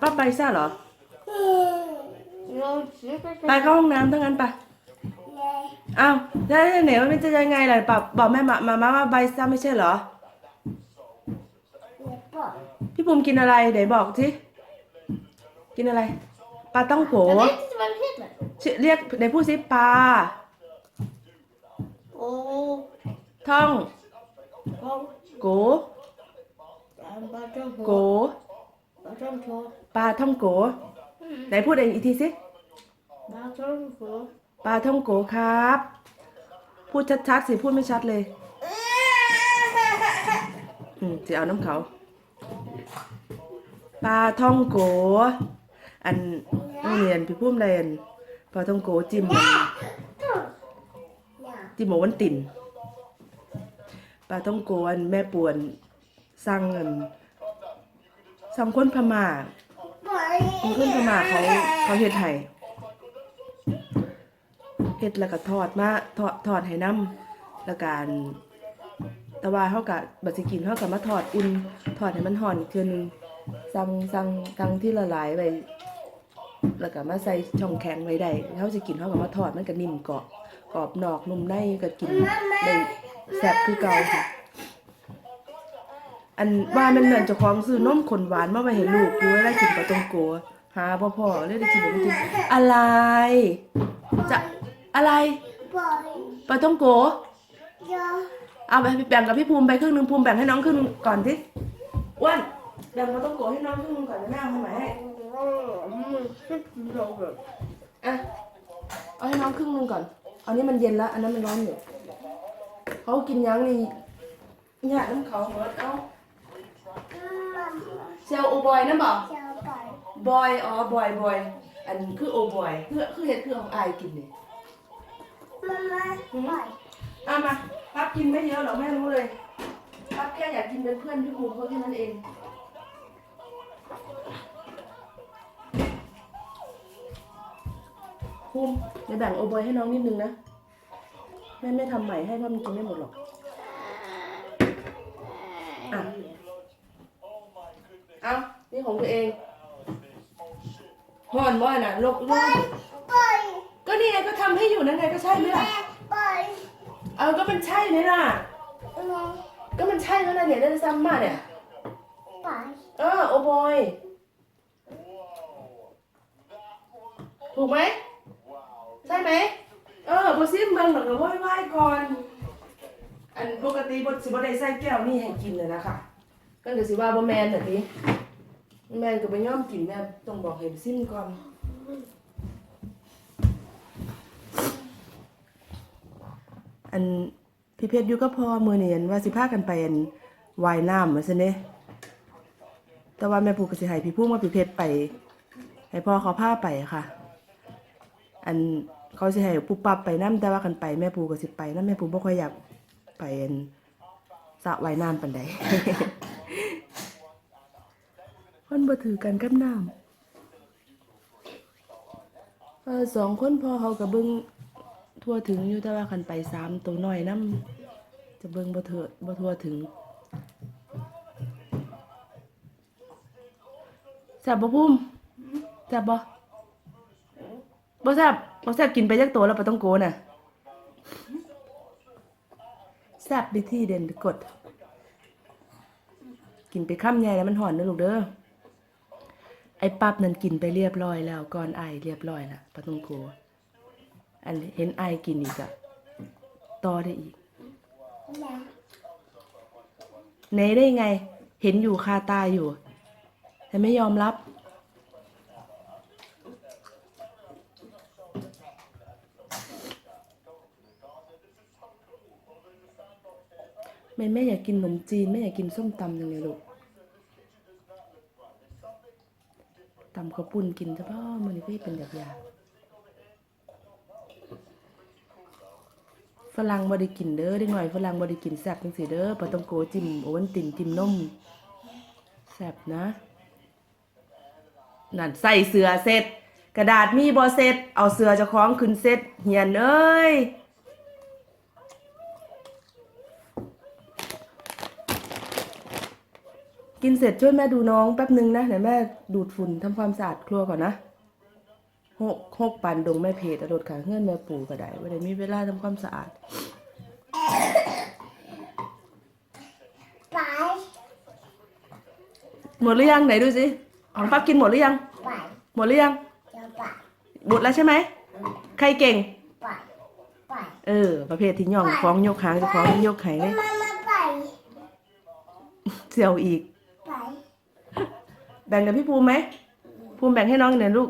ป้าไปซ่าเหรอ เราซื้อไปไปเข้าห้องน้ำทั้งนั้นปะอ้าวแล้วไหนว่ามันจะยังไงล่ะปะบอกแม่มามามาว่าใบซ่าไม่ใช่เหรอพี่ภูมิกินอะไรไหนบอกสิกินอะไรปลาต้องโก Jag vet inte vad det heter. ชื่อเรียกไหนพูดสิปลา Och ท่อง kom. โก Bara de โก ปลาท่องโกไหนพูดอีกทีสิ Bara de två. ปลาท่องโกครับ พูดชัดๆสิพูดไม่ชัดเลยอืมจะเอาน้ำเขาปลาท่องโก อันนักเรียนพี่พุ่มเรียนปลาท่องโกจิ้มมันจิ้มหมูวันติ่นปลาท่องโกอันแม่ปวนสั่งเงิน สังคนพม่าสังคนพม่าเขาเขาเฮ็ดไห้เฮ็ดแล้วก็ทอดมาทอดทอดให้น้ำแล้วการแต่ว่าเฮากะบัดสิกินเฮากะมาทอดอุ่นทอดให้มันห่อนอีกเทื่อนึงสั่งสั่งสั่งที่ละลายไว้แล้วก็มาใส่ช่องแข็งไว้ได้เฮาสิกินเฮาก็มาทอดมันก็นิ่มเกรอบกรอบนอกนุ่มในก็กินได้แซ่บคือเก่าค่ะ อันว่ามันเหมือนเจ้าของซื้อนมข้นหวานมาไว้ให้ลูกอยู่เวลากินปลาตองโกหาบ่พอเลยได้กินบ่กินอะไร จะอะไรปลาตองโกเอาไปแบ่งกับพี่ภูมิไปครึ่งหนึงภูมิแบ่งให้น้องครึ่งหนึงก่อนสิอ้วนแบ่งมาตองโกะให้น้องครึ่งหนึงก่อนนะแม่เอาให้ไหมให้อะเอาให้น้องครึ่งหนึงก่อนเอานี้มันเย็นแล้วอันนั้นมันร้อนอยู่เขากินยังนี่หยาดน้ำเขาเหมดเอา เซลโอบอยนั่นบอกบอยอ๋อบอยบอยอันคือโอบอยคือคือเห็ดคือของอายกินนี่เอามาปั๊บกินไม่เยอะหรอกแม่รู้เลยปั๊บแค่อยากกินเป็นเพื่อนพี่ภูมิเขาแค่นั้นเองภูมิเดี๋ยวแบ่งโอบอยให้น้องนิดนึงนะแม่ไม่ทำใหม่ให้เพราะมันกินไม่หมดหรอกอะ เอานี่ของตัวเองห่อนว่าน่ะลกลูกก็นี่ไงก็ทำให้อยู่นั่นไงก็ใช่ไหมล่ะเอาก็มันใช่ไหมล่ะก็มันใช่แล้วนะเนี่ยได้ซ้ำมาเนี่ยเออโอบอยถูกไหมใช่ไหมเออบซิมเบิ่งหน่อยก็ไหว้ๆก่อน อันปกติบสิบ่ได้ใส่แก้วนี่ให้กินเลยนะคะ ก็เดี๋ยวสิว่าบ่แมนน่ะติแมนก็ไปย่อมกินแม่ต้องบอกให้ซิมก่อนอันพี่เพชรอยู่ก็พอมือเนียนว่าสิพากันไปอันวายน้ำมาซะเน่แต่ว่าแม่ปู่ก็สิให้พี่พุ่งว่าพี่เพชรไป ให้พ่อเขาพาไปค่ะ อันเขาสิให้ปุ๊บปั๊บไปน้ำแต่ว่ากันไปแม่ปู่ก็สิไปน้ำแม่ปู่บ่ค่อยอยากไปอันสระวายน้ำปานใด มันบ่ถือกันกับน้ำเออสองคนพ่อเขาก็เบิ่งทั่วถึงอยู่แต่ว่าคันไปสามตัวน้อยน้ำจะเบิ่งบ่เถิดบ่ทั่วถึงแซ่บบ่พุ่มแซ่บบ่บ่แซ่บบ่แซ่บกินไปจักตัวแล้วปต้องโกน่ะแซ่บวิธีเด่นกด กินไปค่ำใหญ่แล้วมันหอนนะลูกเด้อ ไอ้ปั๊บนั่นกินไปเรียบร้อยแล้วก่อนไอเรียบร้อยละปลาต้องโกอันเห็นไอกินอีกอะต่อได้อีกเนได้ไง เห็นอยู่คาตาอยู่ แต่ไม่ยอมรับ แม่แม่อยากกินขนมจีนแม่อยากกินส้มตำยังไงลูก ตำข้าวปุ้นกินเฉพาะมันนี่ก็เป็นแบบยาฝรั่งบ่ได้กินเด้อเด็กหน่อยฝรั่งบ่ได้กินแซ่บจังซี่เด้อปลาต้องโกจิ้มโอวันตินจิ้มนมแซ่บนะนั่นใส่เสื้อเสร็จ กระดาษมีบ่เสร็จ เอาเสื้อเจ้าของขึ้นเสร็จเหียนเอ้ย กินเสร็จช่วยแม่ดูน้องแป๊บนึงนะเดี๋ยวแม่ดูดฝุ่นทำความสะอาดครัวก่อนนะหกหกปันดงแม่เพจรถขาเฮือนแม่ปู่ก็ได้ว่าได้มีเวลาทำความสะอาดไปหมดหรือยังไหนดูสิของปั๊บกินหมดหรือยัง หมดหรือยังหมดแล้วใช่ไหมใครเก่งไปไปเออ ประเภทที่ย่องฟ้องยกหางจะฟ้องยกไห้เลยเสียวอีก แบ่งกับพี่ภูมิไหมภูมิแบ่งให้น้องหน่อยลูก